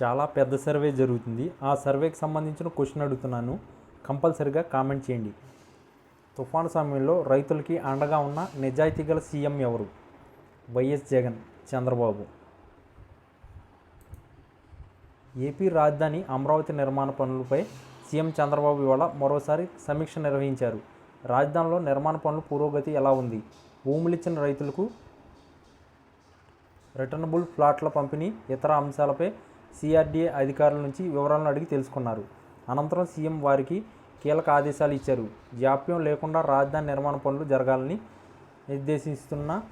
చాలా పెద్ద సర్వే జరుగుతుంది. ఆ సర్వేకి సంబంధించిన క్వశ్చన్ అడుగుతున్నాను. కంపల్సరిగా కామెంట్ చేయండి. తుఫాను సమయంలో రైతులకి అండగా ఉన్న నిజాయితీ గల సీఎం ఎవరు? వైఎస్ జగన్ చంద్రబాబు. ఏపీ రాజధాని అమరావతి నిర్మాణ పనులపై సీఎం చంద్రబాబు ఇవాళ మరోసారి సమీక్ష నిర్వహించారు. రాజధానిలో నిర్మాణ పనుల పురోగతి ఎలా ఉంది? భూములిచ్చిన రైతులకు రిటర్నబుల్ ఫ్లాట్ల పంపిణీ ఇతర అంశాలపై సిఆర్డీఏ అధికారుల నుంచి వివరాలను అడిగి తెలుసుకున్నారు. అనంతరం సీఎం వారికి కీలక ఆదేశాలు ఇచ్చారు. జాప్యం లేకుండా రాజధాని నిర్మాణ పనులు జరగాలని నిర్దేశిస్తున్న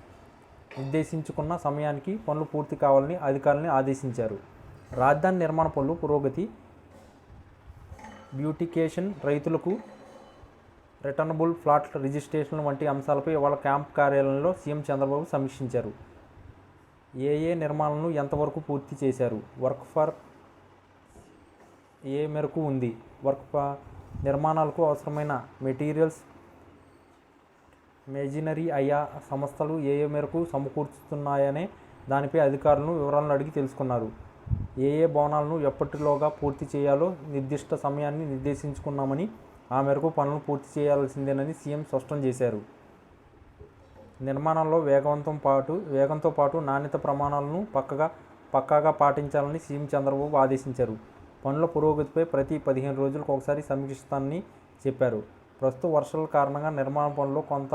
నిర్దేశించుకున్న సమయానికి పనులు పూర్తి కావాలని అధికారులను ఆదేశించారు. రాజధాని నిర్మాణ పనులు పురోగతి బ్యూటికేషన్ రైతులకు రిటర్నబుల్ ఫ్లాట్ రిజిస్ట్రేషన్ వంటి అంశాలపై ఇవాళ క్యాంప్ కార్యాలయంలో సీఎం చంద్రబాబు సమీక్షించారు. ఏ ఏ నిర్మాణాలను ఎంతవరకు పూర్తి చేశారు? వర్క్ ఫర్ ఏ మేరకు ఉంది? వర్క్ ఫర్ నిర్మాణాలకు అవసరమైన మెటీరియల్స్ మెజినరీ అయ్యా సంస్థలు ఏ ఏ మేరకు సమకూర్చుతున్నాయనే దానిపై అధికారులను వివరాలను అడిగి తెలుసుకున్నారు. ఏ ఏ భవనాలను ఎప్పటిలోగా పూర్తి చేయాలో నిర్దిష్ట సమయాన్ని నిర్దేశించుకున్నామని ఆ మేరకు పనులు పూర్తి చేయాల్సిందేనని సీఎం స్పష్టం చేశారు. నిర్మాణంలో వేగవంతం పాటు వేగంతో పాటు నాణ్యత ప్రమాణాలను పక్కగా పక్కాగా పాటించాలని సీఎం చంద్రబాబు ఆదేశించారు. పనుల పురోగతిపై ప్రతి పదిహేను రోజులకు ఒకసారి సమీక్షిస్తానని చెప్పారు. ప్రస్తుత వర్షాల కారణంగా నిర్మాణ పనుల్లో కొంత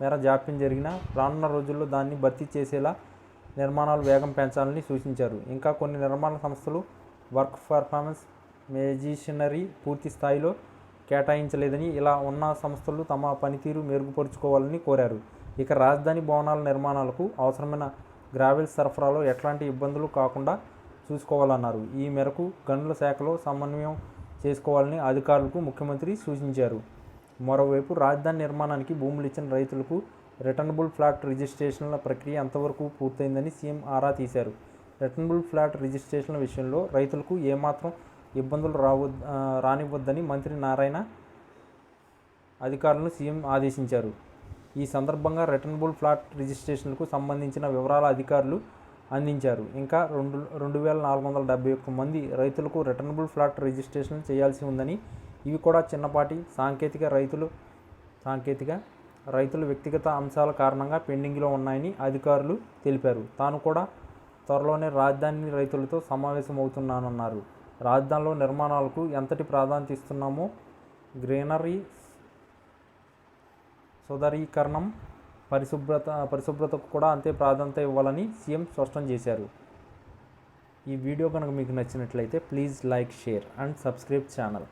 మేర జాప్యం జరిగినా రానున్న రోజుల్లో దాన్ని భర్తీ చేసేలా నిర్మాణాలు వేగం పెంచాలని సూచించారు. ఇంకా కొన్ని నిర్మాణ సంస్థలు వర్క్ పర్ఫార్మెన్స్ మెజిషనరీ పూర్తి స్థాయిలో కేటాయించలేదని ఇలా ఉన్న సంస్థలు తమ పనితీరు మెరుగుపరుచుకోవాలని కోరారు. ఇక రాజధాని భవనాల నిర్మాణాలకు అవసరమైన గ్రావెల్ సరఫరాలో ఎట్లాంటి ఇబ్బందులు కాకుండా చూసుకోవాలన్నారు. ఈ మేరకు గనుల శాఖలో సమన్వయం చేసుకోవాలని అధికారులకు ముఖ్యమంత్రి సూచించారు. మరోవైపు రాజధాని నిర్మాణానికి భూములు ఇచ్చిన రైతులకు రిటర్నబుల్ ఫ్లాట్ రిజిస్ట్రేషన్ల ప్రక్రియ ఎంతవరకు పూర్తయిందని సీఎం ఆరా తీశారు. రిటర్నబుల్ ఫ్లాట్ రిజిస్ట్రేషన్ల విషయంలో రైతులకు ఏమాత్రం ఇబ్బందులు రావద్ రానివ్వద్దని మంత్రి నారాయణ అధికారులను సీఎం ఆదేశించారు. ఈ సందర్భంగా రిటర్నబుల్ ఫ్లాట్ రిజిస్ట్రేషన్లకు సంబంధించిన వివరాల అధికారులు అందించారు. ఇంకా రెండు రెండు వేల నాలుగు వందల డెబ్బై ఒక్క మంది రైతులకు రిటర్నబుల్ ఫ్లాట్ రిజిస్ట్రేషన్ చేయాల్సి ఉందని ఇవి కూడా చిన్నపాటి సాంకేతిక రైతులు సాంకేతిక రైతుల వ్యక్తిగత అంశాల కారణంగా పెండింగ్లో ఉన్నాయని అధికారులు తెలిపారు. తాను కూడా త్వరలోనే రాజధాని రైతులతో సమావేశమవుతున్నానన్నారు. రాజధానిలో నిర్మాణాలకు ఎంతటి ప్రాధాన్యత ఇస్తున్నామో గ్రీనరీ సుధరీకరణం పరిశుభ్రత పరిశుభ్రతకు కూడా అంతే ప్రాధాన్యత ఇవ్వాలని సీఎం స్పష్టం చేశారు. ఈ వీడియో కనుక మీకు నచ్చినట్లయితే please like share and subscribe channel.